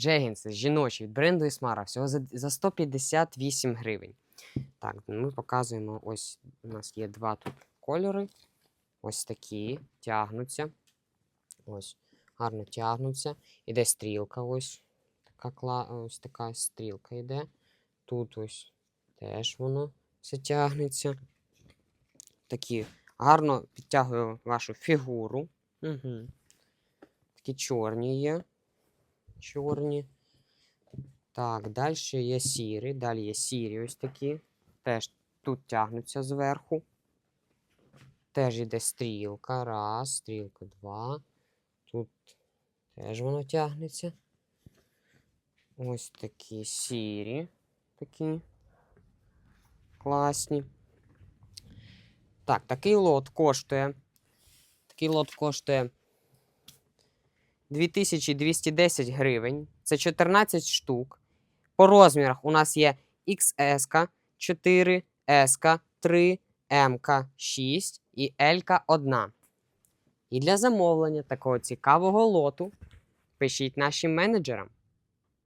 джегінси жіночі від бренду Ісмара всього за, за 158 гривень. Так, ми показуємо. Ось у нас є два тут кольори. Ось такі тягнуться. Ось, гарно тягнуться. Іде стрілка. Ось така, ось така стрілка йде. Тут ось теж воно все тягнеться. Такі гарно підтягує вашу фігуру. Угу. Такі чорні є. Чорні. Так, далі є сірі. Далі є сірі ось такі. Теж тут тягнуться зверху. Теж йде стрілка. Раз, стрілка, два. Тут теж воно тягнеться. Ось такі сірі. Такі класні. Так, такий лот коштує. Такий лот коштує 2210 гривень. Це 14 штук. По розмірах у нас є XS, 4, S, 3, M, 6 і L 1. І для замовлення такого цікавого лоту пишіть нашим менеджерам.